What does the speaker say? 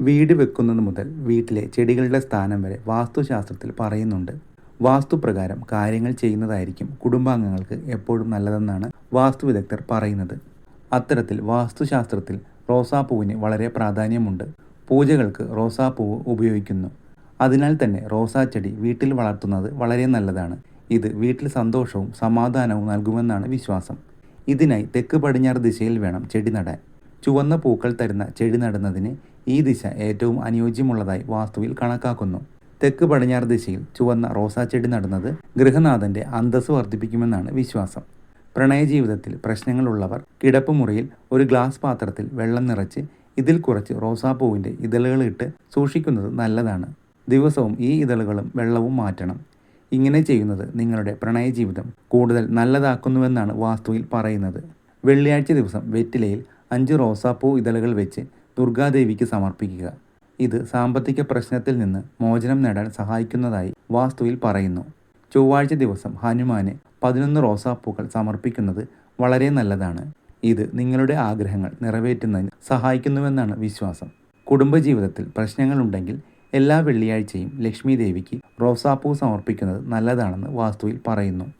വീട് വെക്കുന്നത് മുതൽ വീട്ടിലെ ചെടികളുടെ സ്ഥാനം വരെ വാസ്തുശാസ്ത്രത്തിൽ പറയുന്നുണ്ട്. വാസ്തുപ്രകാരം കാര്യങ്ങൾ ചെയ്യുന്നതായിരിക്കും കുടുംബാംഗങ്ങൾക്ക് എപ്പോഴും നല്ലതെന്നാണ് വാസ്തു വിദഗ്ധർ പറയുന്നത്. അത്തരത്തിൽ വാസ്തുശാസ്ത്രത്തിൽ റോസാപ്പൂവിന് വളരെ പ്രാധാന്യമുണ്ട്. പൂജകൾക്ക് റോസാപ്പൂവ് ഉപയോഗിക്കുന്നു. അതിനാൽ തന്നെ റോസാ ചെടി വീട്ടിൽ വളർത്തുന്നത് വളരെ നല്ലതാണ്. ഇത് വീട്ടിൽ സന്തോഷവും സമാധാനവും നൽകുമെന്നാണ് വിശ്വാസം. ഇതിനായി തെക്ക് പടിഞ്ഞാറ് ദിശയിൽ വേണം ചെടി നടാൻ. ചുവന്ന പൂക്കൾ തരുന്ന ചെടി നടുന്നതിന് ഈ ദിശ ഏറ്റവും അനുയോജ്യമുള്ളതായി വാസ്തുവിൽ കണക്കാക്കുന്നു. തെക്ക് പടിഞ്ഞാറ് ദിശയിൽ ചുവന്ന റോസാ ചെടി നടുന്നത് ഗൃഹനാഥന്റെ അന്തസ് വർദ്ധിപ്പിക്കുമെന്നാണ് വിശ്വാസം. പ്രണയജീവിതത്തിൽ പ്രശ്നങ്ങളുള്ളവർ കിടപ്പുമുറിയിൽ ഒരു ഗ്ലാസ് പാത്രത്തിൽ വെള്ളം നിറച്ച് ഇതിൽ കുറച്ച് റോസാപ്പൂവിന്റെ ഇതളുകളിട്ട് സൂക്ഷിക്കുന്നത് നല്ലതാണ്. ദിവസവും ഈ ഇതളുകളും വെള്ളവും മാറ്റണം. ഇങ്ങനെ ചെയ്യുന്നത് നിങ്ങളുടെ പ്രണയജീവിതം കൂടുതൽ നല്ലതാക്കുന്നുവെന്നാണ് വാസ്തുവിൽ പറയുന്നത്. വെള്ളിയാഴ്ച ദിവസം വെറ്റിലയിൽ അഞ്ച് റോസാപ്പൂ ഇതളുകൾ വെച്ച് ദുർഗാദേവിക്ക് സമർപ്പിക്കുക. ഇത് സാമ്പത്തിക പ്രശ്നത്തിൽ നിന്ന് മോചനം നേടാൻ സഹായിക്കുന്നതായി വാസ്തുവിൽ പറയുന്നു. ചൊവ്വാഴ്ച ദിവസം ഹനുമാന് പതിനൊന്ന് റോസാപ്പൂക്കൾ സമർപ്പിക്കുന്നത് വളരെ നല്ലതാണ്. ഇത് നിങ്ങളുടെ ആഗ്രഹങ്ങൾ നിറവേറ്റുന്നതിന് സഹായിക്കുന്നുവെന്നാണ് വിശ്വാസം. കുടുംബജീവിതത്തിൽ പ്രശ്നങ്ങളുണ്ടെങ്കിൽ എല്ലാ വെള്ളിയാഴ്ചയും ലക്ഷ്മി ദേവിക്ക് റോസാപ്പൂ സമർപ്പിക്കുന്നത് നല്ലതാണെന്ന് വാസ്തുവിൽ പറയുന്നു.